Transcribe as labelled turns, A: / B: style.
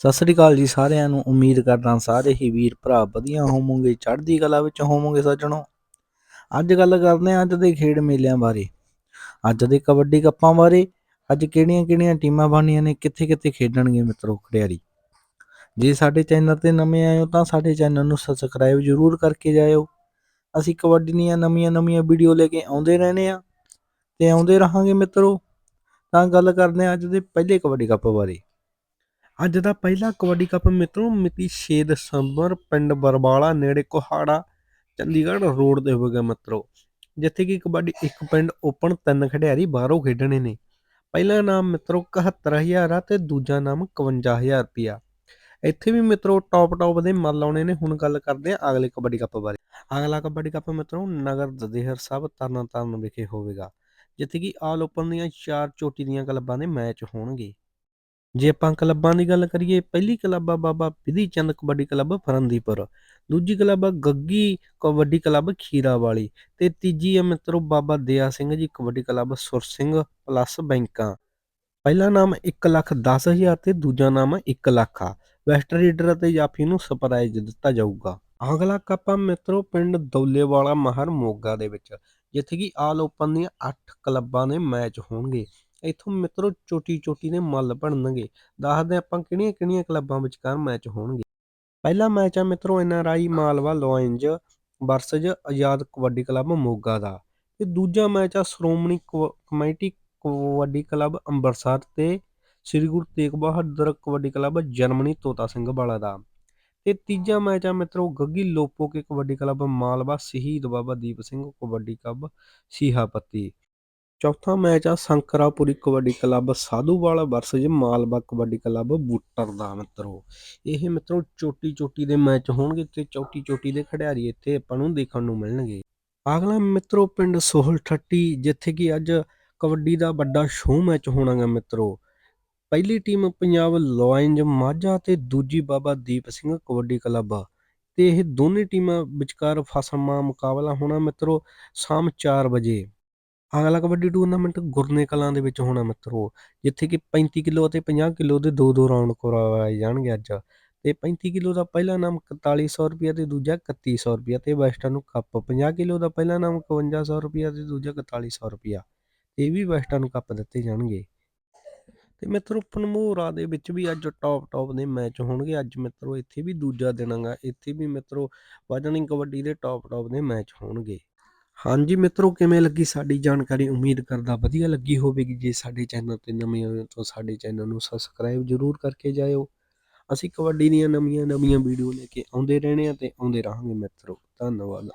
A: ਸਤਿ ਸ੍ਰੀ ਅਕਾਲ ਜੀ ਸਾਰਿਆਂ ਨੂੰ। ਉਮੀਦ ਕਰਦਾ ਸਾਰੇ ਹੀ ਵੀਰ ਭਰਾ ਵਧੀਆ ਹੋਵੋਗੇ, ਚੜ੍ਹਦੀ ਕਲਾ ਵਿੱਚ ਹੋਵੋਗੇ ਸੱਜਣੋ। ਅੱਜ ਗੱਲ ਕਰਦੇ ਹਾਂ ਅੱਜ ਦੇ ਖੇਡ ਮੇਲਿਆਂ ਬਾਰੇ। ਅੱਜ ਦੇ ਕਬੱਡੀ ਕੱਪਾਂ ਬਾਰੇ। ਅੱਜ ਕਿਹੜੀਆਂ-ਕਿਹੜੀਆਂ ਟੀਮਾਂ ਬਣੀਆਂ ਨੇ ਕਿੱਥੇ-ਕਿੱਥੇ ਖੇਡਣਗੇ ਮਿੱਤਰੋ ਖਿਡਾਰੀ। ਜੇ ਸਾਡੇ ਚੈਨਲ ਤੇ ਨਵੇਂ ਆਏ ਹੋ ਤਾਂ ਸਾਡੇ ਚੈਨਲ ਨੂੰ ਸਬਸਕ੍ਰਾਈਬ ਜ਼ਰੂਰ ਕਰਕੇ ਜਾਇਓ। ਅਸੀਂ ਕਬੱਡੀ ਦੀਆਂ ਨਵੀਆਂ-ਨਵੀਆਂ ਵੀਡੀਓ ਲੈ ਕੇ ਆਉਂਦੇ ਰਹਿੰਦੇ ਆ ਤੇ ਆਉਂਦੇ ਰਹਾਂਗੇ ਮਿੱਤਰੋ। ਤਾਂ ਗੱਲ ਕਰਦੇ ਹਾਂ ਅੱਜ ਦੇ ਪਹਿਲੇ ਕਬੱਡੀ ਕੱਪ ਬਾਰੇ। ਅੱਜ ਦਾ ਪਹਿਲਾ ਕਬੱਡੀ ਕੱਪ ਮਿੱਤਰੋ ਮਿਤੀ 6 ਦਸੰਬਰ ਪਿੰਡ ਬਰਬਾਲਾ ਨੇੜੇ ਕੋਹਾੜਾ, ਚੰਡੀਗੜ੍ਹ ਰੋਡ ਦੇ ਹੋਵੇਗਾ ਮਿੱਤਰੋ। ਜਿੱਥੇ ਕਿ ਕਬੱਡੀ ਇੱਕ ਪਿੰਡ ਓਪਨ ਤਿੰਨ ਖਿਡਾਰੀ ਬਾਹਰੋਂ ਖੇਡਣੇ ਨੇ। ਪਹਿਲਾ ਨਾਮ ਮਿੱਤਰੋ 71000 ਆ ਤੇ ਦੂਜਾ ਨਾਮ 51000 ਰੁਪਿਆ ਇੱਥੇ ਵੀ ਮਿੱਤਰੋ ਟੌਪ ਟੌਪ ਦੇ ਮੱਲ ਲਾਉਣੇ ਨੇ। ਹੁਣ ਗੱਲ ਕਰਦੇ ਆ ਅਗਲੇ ਕਬੱਡੀ ਕੱਪ ਬਾਰੇ। ਅਗਲਾ ਕਬੱਡੀ ਕੱਪ ਮਿੱਤਰੋ ਨਗਰ ਦਦੇਹਰ ਸਾਹਿਬ ਤਰਨਾ ਤਾਰਨ ਵਿਖੇ ਹੋਵੇਗਾ। ਜਿੱਥੇ ਕਿ ਆਲ ਓਪਨ ਦੀਆਂ ਚਾਰ ਚੋਟੀ ਦੀਆਂ ਕਲੱਬਾਂ ਦੇ ਮੈਚ ਹੋਣਗੇ। ਜੇ ਆਪਾਂ ਕਲੱਬਾਂ ਦੀ ਗੱਲ ਕਰੀਏ, ਪਹਿਲੀ ਕਲੱਬ ਆ ਬਾਬਾ ਵਿਧੀ ਚੰਦ ਕਬੱਡੀ ਕਲੱਬ ਫਰੰਦੀਪੁਰ ਦੂਜੀ ਕਲੱਬ ਆ ਗੱਗੀ ਕਬੱਡੀ ਕਲੱਬ ਖੀਰਾ ਵਾਲੀ ਤੇ ਤੀਜੀ ਆ ਮਿੱਤਰੋ ਬਾਬਾ ਦਿਆ ਸਿੰਘ ਜੀ ਕਬੱਡੀ ਕਲੱਬ ਸੁਰ ਸਿੰਘ ਪਲੱਸ ਬੈਂਕਾਂ। ਪਹਿਲਾ ਨਾਮ 1 ਲੱਖ 10000 ਤੇ ਦੂਜਾ ਨਾਮ 1 ਲੱਖ ਆ। ਵੈਸਟ ਰੀਡਰ ਅਤੇ ਜਾਫੀ ਨੂੰ ਸਰਪ੍ਰਾਈਜ਼ ਦਿੱਤਾ ਜਾਊਗਾ। ਅਗਲਾ ਕੱਪ ਆ ਮਿੱਤਰੋ ਪਿੰਡ ਦੌਲੇਵਾਲਾ ਮਹਰ ਮੋਗਾ ਦੇ ਵਿੱਚ, ਜਿੱਥੇ ਕਿ ਆਲ ਓਪਨ ਦੀਆਂ 8 ਕਲੱਬਾਂ ਦੇ ਮੈਚ ਹੋਣਗੇ। ਇੱਥੋਂ ਮਿੱਤਰੋ ਚੋਟੀ ਚੋਟੀ ਦੇ ਮੱਲ ਬਣਨਗੇ। ਦੱਸਦੇ ਆਪਾਂ ਕਿਹੜੀਆਂ ਕਿਹੜੀਆਂ ਕਲੱਬਾਂ ਵਿਚਕਾਰ ਮੈਚ ਹੋਣਗੇ। ਪਹਿਲਾ ਮੈਚ ਆ ਮਿੱਤਰੋ NRI Malwa lions versus Azad kabaddi club Moga ਦਾ। ਤੇ ਦੂਜਾ ਮੈਚ ਆ ਸ਼੍ਰੋਮਣੀ ਕਮੇਟੀ ਕਬੱਡੀ ਕਲੱਬ ਅੰਮ੍ਰਿਤਸਰ ਤੇ ਸ੍ਰੀ ਗੁਰੂ ਤੇਗ ਬਹਾਦਰ ਕਬੱਡੀ ਕਲੱਬ ਜਰਮਨੀ ਤੋਤਾ ਸਿੰਘ ਵਾਲਾ ਦਾ। ਤੇ ਤੀਜਾ ਮੈਚ ਆ ਮਿੱਤਰੋ ਗੱਗੀ ਲੋਪੋ ਕੇ ਕਬੱਡੀ ਕਲੱਬ ਮਾਲਵਾ ਸ਼ਹੀਦ ਬਾਬਾ ਦੀਪ ਸਿੰਘ ਕਬੱਡੀ ਕਲੱਬ ਸੀਹਾਪੱਤੀ। ਚੌਥਾ ਮੈਚ ਆ Sankarapuri kabaddi club, Sadhuwala versus Malwa kabaddi club Butar ਦਾ ਮਿੱਤਰੋ। ਇਹ ਮਿੱਤਰੋ ਚੋਟੀ ਚੋਟੀ ਦੇ ਮੈਚ ਹੋਣਗੇ ਤੇ ਚੋਟੀ ਚੋਟੀ ਦੇ ਖਿਡਾਰੀ ਇੱਥੇ ਆਪਾਂ ਨੂੰ ਦੇਖਣ ਨੂੰ ਮਿਲਣਗੇ। ਅਗਲਾ ਮਿੱਤਰੋ ਪਿੰਡ ਸੋਹਲ ਠੱਟੀ, ਜਿੱਥੇ ਕਿ ਅੱਜ ਕਬੱਡੀ ਦਾ ਵੱਡਾ ਸ਼ੋਅ ਮੈਚ ਹੋਣਾਗਾ ਮਿੱਤਰੋ। ਪਹਿਲੀ ਟੀਮ ਪੰਜਾਬ ਲਾਇਨਜ ਮਾਝਾ ਤੇ ਦੂਜੀ ਬਾਬਾ ਦੀਪ ਸਿੰਘ ਕਬੱਡੀ ਕਲੱਬ। ਤੇ ਇਹ ਦੋਨੇ ਟੀਮਾਂ ਵਿਚਕਾਰ ਫਸਮਾ ਮੁਕਾਬਲਾ ਹੋਣਾ ਮਿੱਤਰੋ, ਸ਼ਾਮ 4 ਵਜੇ। ਅਗਲਾ ਕਬੱਡੀ ਟੂਰਨਾਮੈਂਟ ਗੁਰਨੇ ਕਲਾਂ ਦੇ ਵਿੱਚ ਹੋਣਾ ਮਿੱਤਰੋ, ਜਿੱਥੇ ਕਿ 35 ਕਿਲੋ ਅਤੇ 50 ਕਿਲੋ ਦੇ ਦੋ ਦੋ ਰਾਉਂਡ ਕਰਵਾਏ ਜਾਣਗੇ ਅੱਜ। ਤੇ 35 ਕਿਲੋ ਦਾ ਪਹਿਲਾ ਨਾਮ 4100 ਰੁਪਏ ਤੇ ਦੂਜਾ 3100 ਰੁਪਏ ਤੇ ਵੈਸਟਰਨ ਨੂੰ ਕੱਪ। 50 ਕਿਲੋ ਦਾ ਪਹਿਲਾ ਨਾਮ 5100 ਰੁਪਏ ਤੇ ਦੂਜਾ 4100 ਰੁਪਏ ਇਹ ਵੀ ਵੈਸਟਰਨ ਨੂੰ ਕੱਪ ਦਿੱਤੇ ਜਾਣਗੇ। ਤੇ ਮਿੱਤਰੋ ਪਨਮੋਰਾ ਦੇ ਵਿੱਚ ਵੀ ਅੱਜ ਟੌਪ ਟੌਪ ਦੇ ਮੈਚ ਹੋਣਗੇ। ਅੱਜ ਮਿੱਤਰੋ, ਇੱਥੇ ਵੀ ਦੂਜਾ ਦਿਨ ਹੈਗਾ ਇੱਥੇ ਵੀ ਮਿੱਤਰੋ ਵਜਨਿੰਗ ਕਬੱਡੀ ਦੇ ਟੌਪ ਟੌਪ ਦੇ ਮੈਚ ਹੋਣਗੇ। ਹਾਂਜੀ ਮਿੱਤਰੋ, ਕਿਵੇਂ ਲੱਗੀ ਸਾਡੀ ਜਾਣਕਾਰੀ? ਉਮੀਦ ਕਰਦਾ ਵਧੀਆ ਲੱਗੀ ਹੋਵੇਗੀ। ਜੇ ਸਾਡੇ ਚੈਨਲ ਤੇ ਨਵੇਂ ਹੋਏ ਤਾਂ ਸਾਡੇ ਚੈਨਲ ਨੂੰ ਸਬਸਕ੍ਰਾਈਬ ਜ਼ਰੂਰ ਕਰਕੇ ਜਾਇਓ। ਅਸੀਂ ਕਬੱਡੀ ਦੀਆਂ ਨਵੀਆਂ ਨਵੀਆਂ ਵੀਡੀਓ ਲੈ ਕੇ ਆਉਂਦੇ ਰਹਿਣੇ ਆ ਤੇ ਆਉਂਦੇ ਰਹਾਂਗੇ ਮਿੱਤਰੋ। ਧੰਨਵਾਦ।